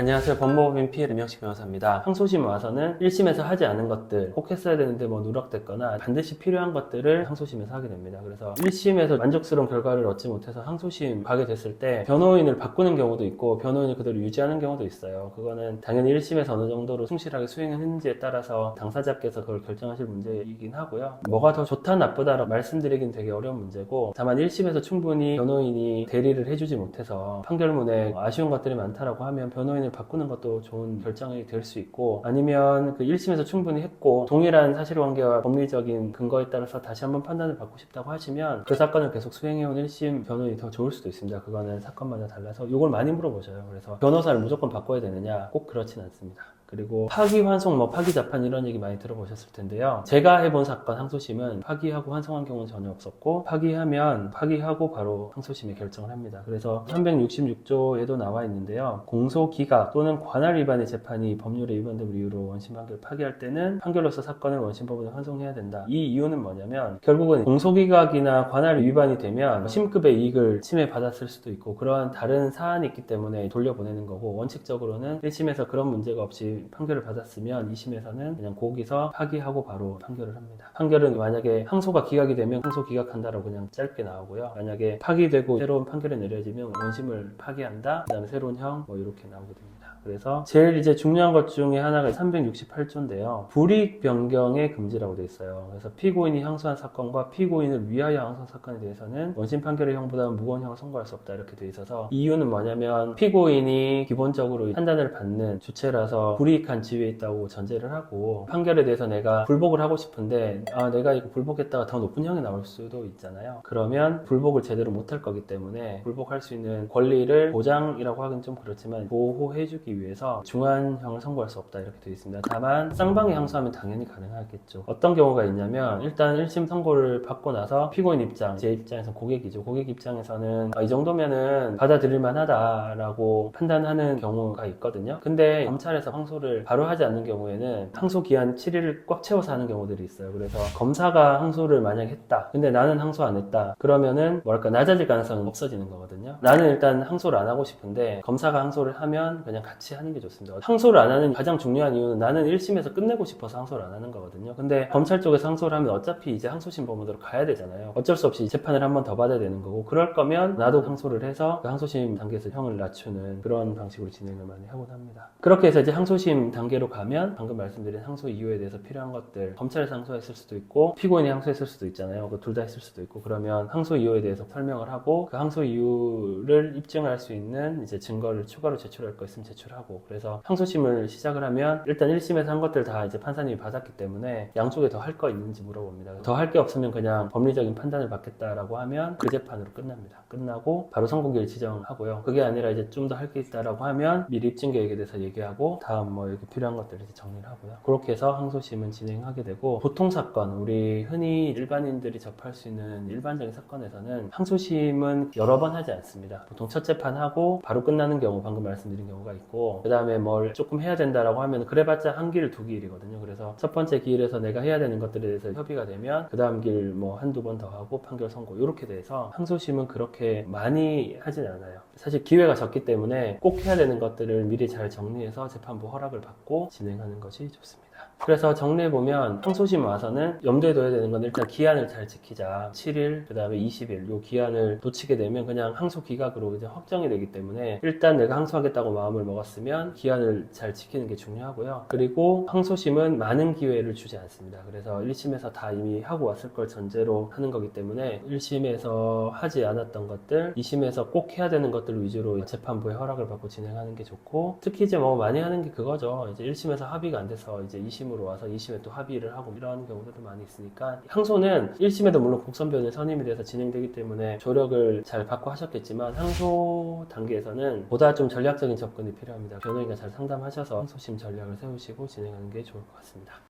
안녕하세요. 법무법인 피해 임명식 변호사입니다. 항소심 와서는 1심에서 하지 않은 것들, 꼭 했어야 되는데 뭐 누락됐거나 반드시 필요한 것들을 항소심에서 하게 됩니다. 그래서 1심에서 만족스러운 결과를 얻지 못해서 항소심 가게 됐을 때 변호인을 바꾸는 경우도 있고 변호인을 그대로 유지하는 경우도 있어요. 그거는 당연히 1심에서 어느 정도로 충실하게 수행했는지에 따라서 당사자께서 그걸 결정하실 문제이긴 하고요. 뭐가 더 좋다 나쁘다라고 말씀드리긴 되게 어려운 문제고 다만 1심에서 충분히 변호인이 대리를 해주지 못해서 판결문에 아쉬운 것들이 많다라고 하면 변호인을 바꾸는 것도 좋은 결정이 될 수 있고 아니면 그 1심에서 충분히 했고 동일한 사실관계와 법리적인 근거에 따라서 다시 한번 판단을 받고 싶다고 하시면 그 사건을 계속 수행해온 1심 변호인이 더 좋을 수도 있습니다. 그거는 사건마다 달라서 이걸 많이 물어보셔요. 그래서 변호사를 무조건 바꿔야 되느냐 꼭 그렇진 않습니다. 그리고 파기환송, 뭐 파기자판 이런 얘기 많이 들어보셨을 텐데요. 제가 해본 사건 항소심은 파기하고 환송한 경우는 전혀 없었고 파기하면 파기하고 바로 항소심에 결정을 합니다. 그래서 366조에도 나와 있는데요. 공소기각 또는 관할 위반의 재판이 법률에 위반됨을 이유로 원심 판결 파기할 때는 판결로서 사건을 원심 법원에 환송해야 된다. 이 이유는 뭐냐면 결국은 공소기각이나 관할 위반이 되면 심급의 이익을 침해받았을 수도 있고 그러한 다른 사안이 있기 때문에 돌려보내는 거고 원칙적으로는 1심에서 그런 문제가 없이 판결을 받았으면 2심에서는 그냥 거기서 파기하고 바로 판결을 합니다. 판결은 만약에 항소가 기각이 되면 항소 기각한다라고 그냥 짧게 나오고요. 만약에 파기되고 새로운 판결이 내려지면 원심을 파기한다. 그다음에 새로운 형 뭐 이렇게 됩니다. 그래서 제일 이제 중요한 것 중에 하나가 368조인데요. 불이익 변경의 금지라고 돼 있어요. 그래서 피고인이 항소한 사건과 피고인을 위하여 항소한 사건에 대해서는 원심 판결의 형보다는 무건형을 선고할 수 없다 이렇게 돼 있어서 이유는 뭐냐면 피고인이 기본적으로 판단을 받는 주체라서 불이익한 지위에 있다고 전제를 하고 판결에 대해서 내가 불복을 하고 싶은데 아 내가 이거 불복했다가 더 높은 형이 나올 수도 있잖아요. 그러면 불복을 제대로 못할 거기 때문에 불복할 수 있는 권리를 보장이라고 하긴 좀 그렇지만 보호해주기 위해서 중한형을 선고할 수 없다 이렇게 되어 있습니다. 다만 쌍방이 항소하면 당연히 가능하겠죠. 어떤 경우가 있냐면 일단 1심 선고를 받고 나서 피고인 입장, 제 입장에서 고객이죠. 고객 입장에서는 아, 이 정도면은 받아들일 만하다라고 판단하는 경우가 있거든요. 근데 검찰에서 항소를 바로 하지 않는 경우에는 항소 기한 7일을 꽉 채워서 하는 경우들이 있어요. 그래서 검사가 항소를 만약 했다. 근데 나는 항소 안 했다. 그러면은 뭐랄까 낮아질 가능성은 없어지는 거거든요. 나는 일단 항소를 안 하고 싶은데 검사가 항소를 하면 그냥 같이 하는 게 좋습니다. 항소를 안 하는 가장 중요한 이유는 나는 1심에서 끝내고 싶어서 항소를 안 하는 거거든요. 근데 검찰 쪽에서 항소를 하면 어차피 이제 항소심 법원으로 가야 되잖아요. 어쩔 수 없이 재판을 한 번 더 받아야 되는 거고 그럴 거면 나도 항소를 해서 그 항소심 단계에서 형을 낮추는 그런 방식으로 진행을 많이 하곤 합니다. 그렇게 해서 이제 항소심 단계로 가면 방금 말씀드린 항소 이유에 대해서 필요한 것들 검찰에서 항소했을 수도 있고 피고인이 항소했을 수도 있잖아요. 그 둘 다 했을 수도 있고 그러면 항소 이유에 대해서 설명을 하고 그 항소 이유를 입증할 수 있는 이제 증거를 추가로 제출할 거 있으면 제출 하고 그래서 항소심을 시작을 하면 일단 1심에서 한 것들 다 이제 판사님이 받았기 때문에 양쪽에 더 할 거 있는지 물어봅니다. 더 할 게 없으면 그냥 법리적인 판단을 받겠다라고 하면 그 재판으로 끝납니다. 끝나고 바로 선고기를 지정하고요. 그게 아니라 이제 좀 더 할 게 있다라고 하면 미리 입증 계획에 대해서 얘기하고 다음 뭐 이렇게 필요한 것들을 이제 정리를 하고요. 그렇게 해서 항소심은 진행하게 되고 보통 사건 우리 흔히 일반인들이 접할 수 있는 일반적인 사건에서는 항소심은 여러 번 하지 않습니다. 보통 첫 재판하고 바로 끝나는 경우 방금 말씀드린 경우가 있고 그 다음에 뭘 조금 해야 된다라고 하면 그래봤자 한 기일 두 기일이거든요. 그래서 첫 번째 기일에서 내가 해야 되는 것들에 대해서 협의가 되면 그 다음 길 뭐 한두 번 더 하고 판결 선고 이렇게 돼서 항소심은 그렇게 많이 하진 않아요. 사실 기회가 적기 때문에 꼭 해야 되는 것들을 미리 잘 정리해서 재판부 허락을 받고 진행하는 것이 좋습니다. 그래서 정리해 보면 항소심 와서는 염두에 둬야 되는 건 일단 기한을 잘 지키자. 7일 그 다음에 20일. 요 기한을 놓치게 되면 그냥 항소 기각으로 이제 확정이 되기 때문에 일단 내가 항소하겠다고 마음을 먹었으면 기한을 잘 지키는 게 중요하고요. 그리고 항소심은 많은 기회를 주지 않습니다. 그래서 1심에서 다 이미 하고 왔을 걸 전제로 하는 거기 때문에 1심에서 하지 않았던 것들 2심에서 꼭 해야 되는 것들 위주로 재판부의 허락을 받고 진행하는 게 좋고 특히 이제 뭐 많이 하는 게 그거죠. 이제 1심에서 합의가 안 돼서 이제 2심 2심으로 와서 2심에 또 합의를 하고 이런 경우들도 많이 있으니까 항소는 1심에도 물론 국선변의 선임이 돼서 진행되기 때문에 조력을 잘 받고 하셨겠지만 항소 단계에서는 보다 좀 전략적인 접근이 필요합니다. 변호인과 잘 상담하셔서 항소심 전략을 세우시고 진행하는 게 좋을 것 같습니다.